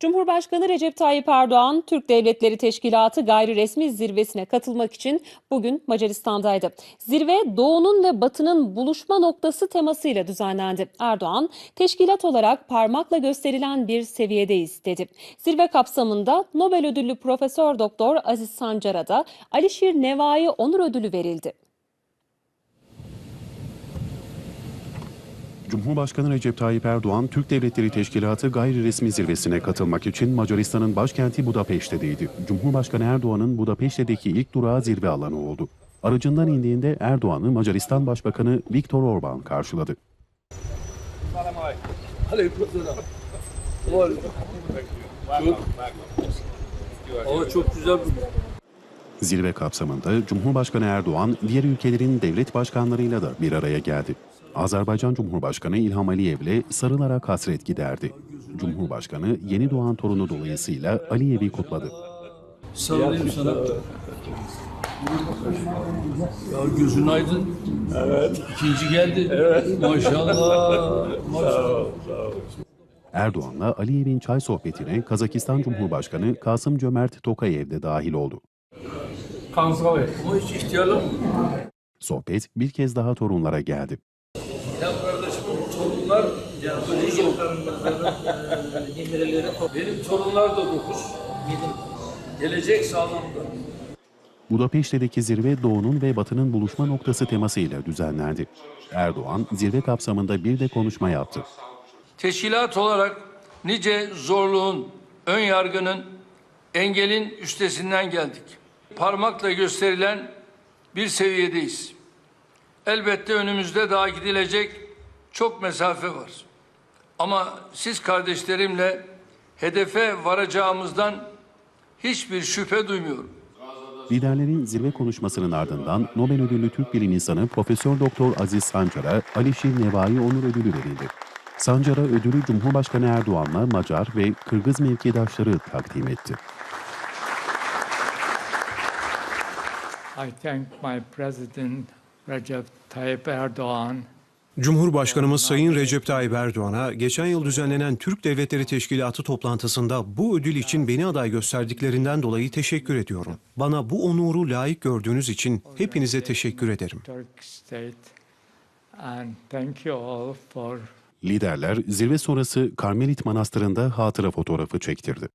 Cumhurbaşkanı Recep Tayyip Erdoğan, Türk Devletleri Teşkilatı gayri resmi zirvesine katılmak için bugün Macaristan'daydı. Zirve Doğu'nun ve Batı'nın buluşma noktası temasıyla düzenlendi. Erdoğan, teşkilat olarak parmakla gösterilen bir seviyedeyiz dedi. Zirve kapsamında Nobel ödüllü Profesör Doktor Aziz Sancar'a da Alişir Nevai Onur Ödülü verildi. Cumhurbaşkanı Recep Tayyip Erdoğan, Türk Devletleri Teşkilatı gayri resmi zirvesine katılmak için Macaristan'ın başkenti Budapeşte'deydi. Cumhurbaşkanı Erdoğan'ın Budapeşte'deki ilk durağı zirve alanı oldu. Aracından indiğinde Erdoğan'ı Macaristan Başbakanı Viktor Orban karşıladı. Çok, güzel Zirve kapsamında Cumhurbaşkanı Erdoğan, diğer ülkelerin devlet başkanlarıyla da bir araya geldi. Azerbaycan Cumhurbaşkanı İlham Aliyev'le sarılarak hasret giderdi. Cumhurbaşkanı yeni doğan torunu dolayısıyla Aliyev'i kutladı. sarılayım sana. Ya gözün aydın. Evet. İkinci geldi. Evet. Maşallah. Maşallah. Erdoğan'la Aliyev'in çay sohbetine Kazakistan Cumhurbaşkanı Kasım Cömert Tokayev de dahil oldu. Ama hiç ihtiyarlanma. Sohbet bir kez daha torunlara geldi. Ya kardeşim torunlar yani dokuz oldu. Benim torunlar da dokuz. Gelecek sağlamda. Budapeşte'deki zirve Doğu'nun ve Batı'nın buluşma noktası temasıyla düzenlendi. Erdoğan zirve kapsamında bir de konuşma yaptı. Teşkilat olarak nice zorluğun, ön yargının, engelin üstesinden geldik. Parmakla gösterilen bir seviyedeyiz. Elbette önümüzde daha gidilecek çok mesafe var. Ama siz kardeşlerimle hedefe varacağımızdan hiçbir şüphe duymuyorum. Liderlerin zirve konuşmasının ardından Nobel ödüllü Türk bilim insanı Profesör Doktor Aziz Sancar'a Alişir Nevai Onur Ödülü verildi. Sancar'a ödülü Cumhurbaşkanı Erdoğan'la Macar ve Kırgız mevkidaşları takdim etti. I thank my President Recep Tayyip Erdoğan Cumhurbaşkanımız Sayın Recep Tayyip Erdoğan'a geçen yıl düzenlenen Türk Devletleri Teşkilatı toplantısında bu ödül için beni aday gösterdiklerinden dolayı teşekkür ediyorum. Bana bu onuru layık gördüğünüz için hepinize teşekkür ederim. Liderler zirve sonrası Karmelit Manastırı'nda hatıra fotoğrafı çektirdi.